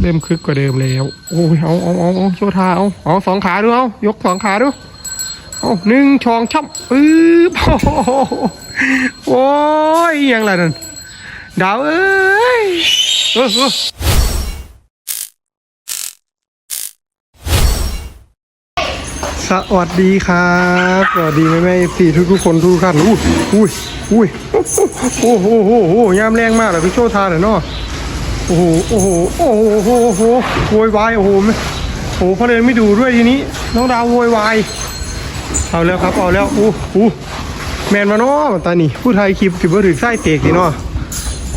เริ่มคึกกว่าเดิมแล้ว โอ้ยเอาเอาเอาเอาโชว์ท่าเอาเอาสองขาดูเอายกสองขาดูเอาหนึ่งชองช่ำปึ๊บโอ้โหโอ้ยยังไงนั่นดาวเอ้ยเออสวัสดีครับ สวัสดีแม่แม่สี่ทุกทุกคนทุกท่านอุ้ยอุ้ยอุ้ยโอ้โหโอ้โหโอ้โหยามแรงมากเลยพี่โชว์ท่าเลยเนาะ โอ้โห โอ้โห โอ้โห โอ้โหโวยวาย โอ้โหไม่โอ้โหเขาเลยไม่ดูด้วยทีนี้ น้องดาวโวยวาย เอาแล้วครับ เอาแล้ว อู้อู้แมนมาเนาะตานี่ผู้ไทยคลิปถือว่าถือไส้เตกนี่เนาะ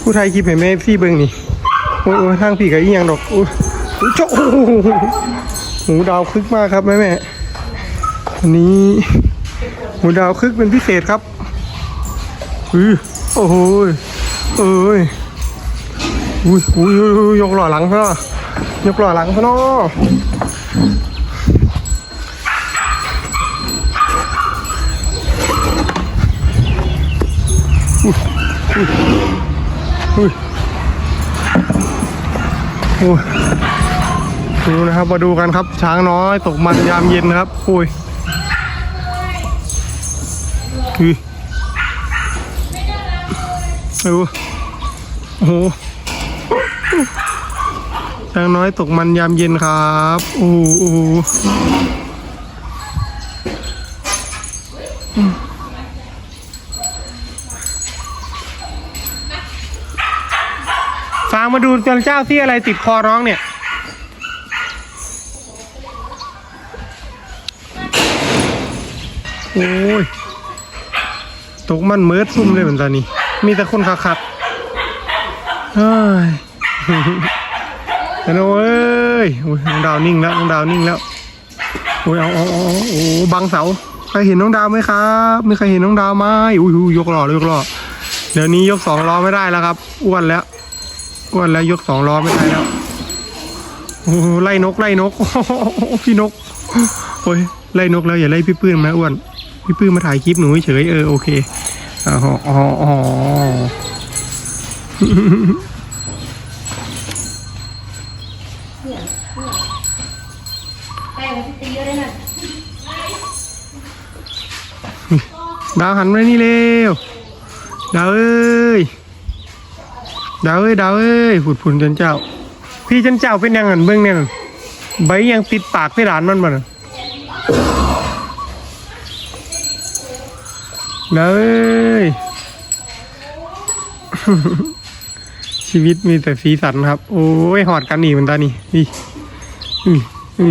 ผู้ไทยคลิปเห็นไหมพี่เบิ้งนี่ โอ้ยโอ้ยทางพี่กับอีหยังดอกโอ้ยโอ้ยเจ้โอ้โหหูดาวคึกมากครับแม่แม่นนี้หูดาวคึกเป็นพิเศษครับอือโอ้โหเอ้ย อุ้ยอุ้ยอุ้ยยกหล่อหลังซะเนาะยกหล่อหลังซะเนาะอุ้ยอุ้ยอุ้ยดูนะครับมาดูกันครับ ช้างน้อยตกมันยามเย็นนะครับโอ้ยอุ้ยโอ้โห ช้างน้อยตกมันยามเย็นครับโอ้โหโอ้โหฟางมาดูจนเจ้าที่อะไรติดคอร้องเนี่ยโอ้ย ตกมันเมิดซุ่มเลยเหมือนตอนนี้ มีแต่คนคักๆเฮ้ย ฮัลโหลเอ้ยน้องดาวนิ่งแล้วน้องดาวนิ่งแล้วโอ้ยเอาเอาเอาโอ้บังเสาใครเห็นน้องดาวไหมครับมีใครเห็นน้องดาวไหมอุ้ยยกหล่อยกหล่อเดี๋ยวนี้ยกสองล้อไม่ได้แล้วครับอ้วนแล้วอ้วนแล้วยกสองล้อไม่ได้แล้วโอ้โหไล่นกไล่นกพี่นกโอ้ยไล่นกแล้วอย่าไล่พี่ปื้มนะอ้วนพี่ปื้มมาถ่ายคลิปหนูเฉยเออโอเคอ๋ออ๋อ อ๋อแป้งที่ตีเยอะเลยนะดาวหันมานี่เร็วดาวเอ้ยดาวเอ้ยดาวเอ้ยผุดผุนจันเจ้า พี่จันเจ้าเป็นยังไงเบื้องเนี่ยใบยังติดปากพี่หลานมันบ่น่ะดาวเอ้ย ชีวิตมีแต่สีสันครับ โอ้ยหอดกันหนีเหมันตานี่อีอีอี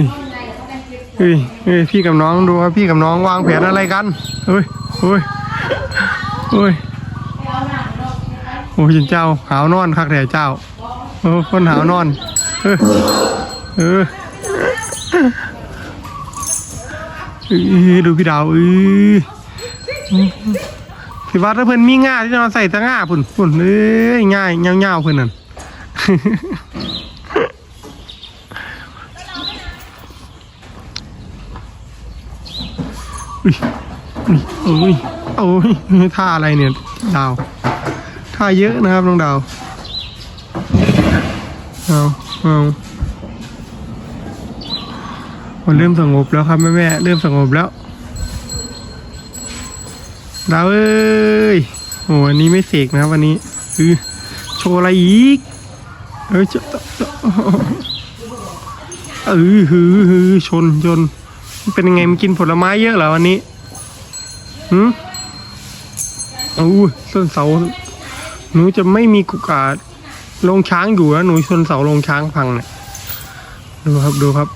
เฮ้ยเฮ้ยพี่กับน้องดูครับพี่กับน้องวางแผนอะไรกันเฮ้ยเฮ้ยเฮ้ยโอ้ยเจ้าหาวนอนคักแต่เจ้าโอ้คนหาวนอนเออเออเออดูพี่ดาวเออ พี่วัดถ้าเพิ่นมีง่าที่นอนใส่ตะง่าพุ่นพุ่นเอ้ยง่ายเงาๆเพิ่นนั่นอุ้ยอุ้ยโอ้ยโอ้ยท่าอะไรเนี่ยดาวท่าเยอะนะครับน้องดาวเอาเอามันเริ่มสงบแล้วครับแม่แม่เริ่มสงบแล้ว ดาวเอ้ยโอ้วันนี้ไม่เสกนะวันนี้คือโชว์อะไรอีก เอ้ยจะเออฮือฮือชนชนเป็นยังไงมันกินผลไม้เยอะเหรอวันนี้หืมอู้ต้นเสา หนูจะไม่มีกุกาลงช้างอยู่แล้วหนูชนเสาลงช้างพังเนี่ยดูครับดูครับ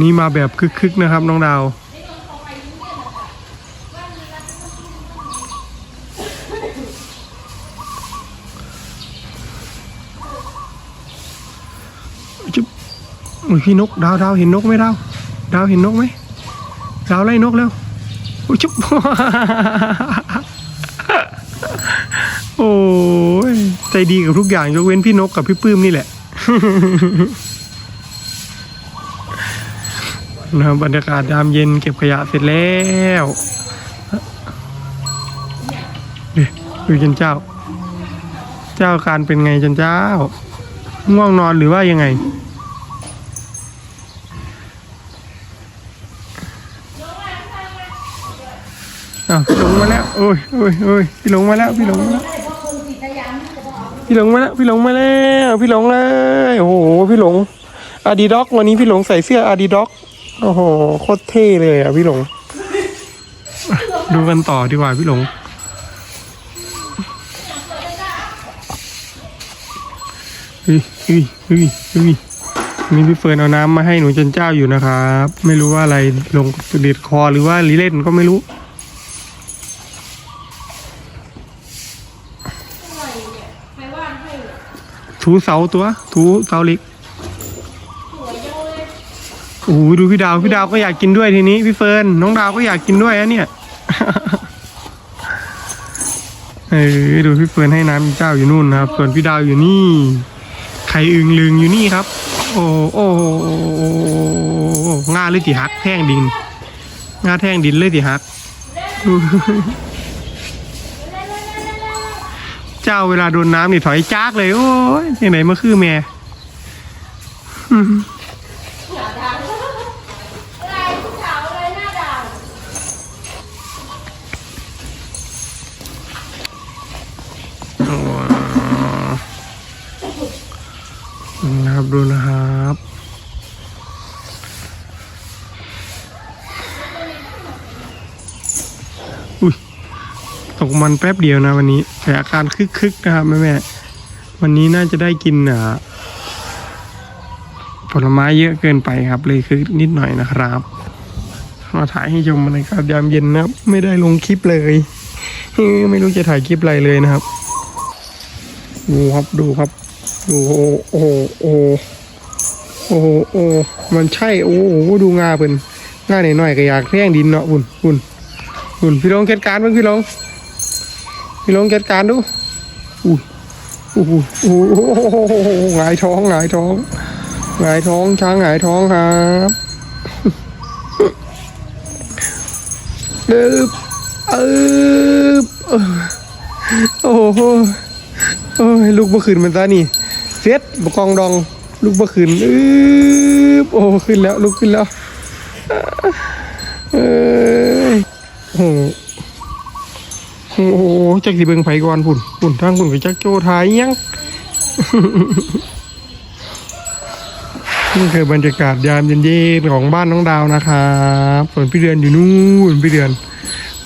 นี่มาแบบคึกๆนะครับ น้องดาว จุ๊บอุ้ยพี่นกดาวดาวเห็นนกไหมดาวดาวเห็นนกไหมดาวไล่นกแล้วอุ้ยจุ๊บโอ้ยใจดีกับทุกอย่างยกเว้นพี่นกกับพี่ปื้มนี่แหละนะบรรยากาศยามเย็นเก็บขยะเสร็จแล้วเดี๋ยวดูจันเจ้า เจ้าอาการเป็นไงจันเจ้า ง่วงนอนหรือว่ายังไง อ้าวพี่หลงมาแล้วโอ้ยโอ้ยโอ้ยพี่หลงมาแล้วพี่หลงมาแล้วพี่หลงมาแล้วพี่หลงมาแล้วพี่หลงเลยโอ้โหพี่หลงอาดิด็อกวันนี้พี่หลงใส่เสื้ออาดิด็อกโอ้โหโคตรเท่เลยอะพี่หลง ดูกันต่อดีกว่าพี่หลง เฮ้ยเฮ้ยเฮ้ยเฮ้ยนี่พี่เฟิร์นเอาน้ำมาให้หนูจนเจ้าอยู่นะครับ ไม่รู้ว่าอะไรลงเด็ดคอหรือว่าลิเล่นก็ไม่รู้วาดให้เนี่ย ถูเสาตัว ถูเสาเล็กโอ้โหดูพี่ดาวพี่ดาวก็อยากกินด้วยทีนี้พี่เฟิร์นน้องดาวก็อยากกินด้วยนะเนี่ยเออดูพี่เฟิร์นให้น้ำเจ้าอยู่นู่นนะครับส่วนพี่ดาวอยู่นี่ไข่อึงลึงอยู่นี่ครับ โอ้โอ้ง่าเลยติฮักแท่งดินง่าแท่งดินเลยติฮัก เจ้าเวลาโดนน้ำนี่ถอยจากเลย โอ้ยยังไหนมาคือแม่อะไรผู้สาวอะไรหน้าด่างนะครับดูนะครับอุ้ย ตกมันแป๊บเดียวนะวันนี้แต่อาการคึกๆนะครับแม่แม่วันนี้น่าจะได้กินอ่าผลไม้เยอะเกินไปครับ เลยคือนิดหน่อยนะครับมาถ่ายให้ชมบรรยากาศยามเย็นนะไม่ได้ลงคลิปเลยไม่รู้จะถ่ายคลิปอะไรเลยนะครับ ดูครับดูครับ ดูโอ้โหโอ้โหโอ้โอ้มันใช่โอ้โหดูงาเพิ่นงาหน่อยๆก็อยากแท่งดินเนาะบุญบุญบุญพี่ลงเกิดการบ้างพี่ลง พี่ลงเกิดการดูอุ้ยโอ้โหหงายท้องหงายท้องหงายท้องช้างหงายท้องครับเอ๊บเอ๊บเออโอ้โหโอ้ยลูกบ่ขึ้นมันซะนี่เซ็ตบกองดอง ลูกบ่ขึ้นอืบโอ้ขึ้นแล้ว ลูกขึ้นแล้ว เอ้ยโอ้ โอ้โหจักสิเบิ่งไผก่อนพุ่นพุ่นทางพุ่นก็จักโจทายยังนี่คือบรรยากาศยามเย็นๆของบ้านน้องดาวนะครับส่วนพี่เดือนอยู่นู่นพี่เดือน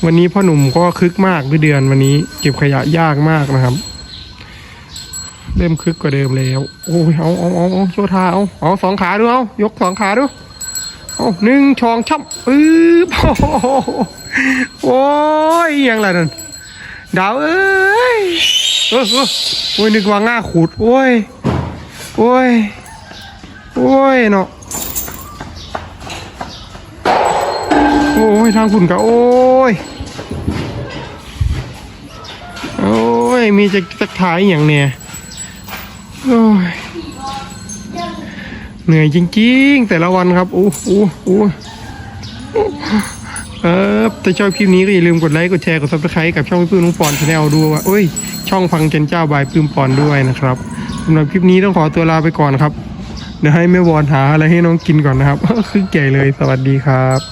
วันนี้พ่อหนุ่มก็คึกมากพี่เดือนวันนี้ เก็บขยะยากมากนะครับ เริ่มคึกกว่าเดิมแล้ว โอ้ยเอาเอาเอาเอาโชว์ท่าเอาเอาสองขาดูเอายกสองขาดูเอาหนึ่งชองช่ำปึ๊บโอ้โหโอ้ยยังไงนั่น ดาวเอ้ยเออเออโอ้ยนึกว่าง่าขูดโอ้ยโอ้ยโอ้ยเนาะโอ้ยทางคุณกะโอ้ยโอ้ยมีจะจะถ่ายอย่างเนี่ยโอ้ยเหนื่อยจริงๆ แต่ละวันครับโอ้โอ้โอ้ เออถ้าชอบคลิปนี้ก็อย่าลืมกดไลค์ กดแชร์ กดซับสไครต์กับช่องพี่ปื้มน้องปอนชาแนลด้วยว่าเอ้ย ช่องฟังเจนเจ้าบายปื้มปอนด้วยนะครับสำหรับคลิปนี้ต้องขอตัวลาไปก่อนครับ เดี๋ยวให้แม่วอนหาอะไรให้น้องกินก่อนนะครับคือแก่เลย สวัสดีครับ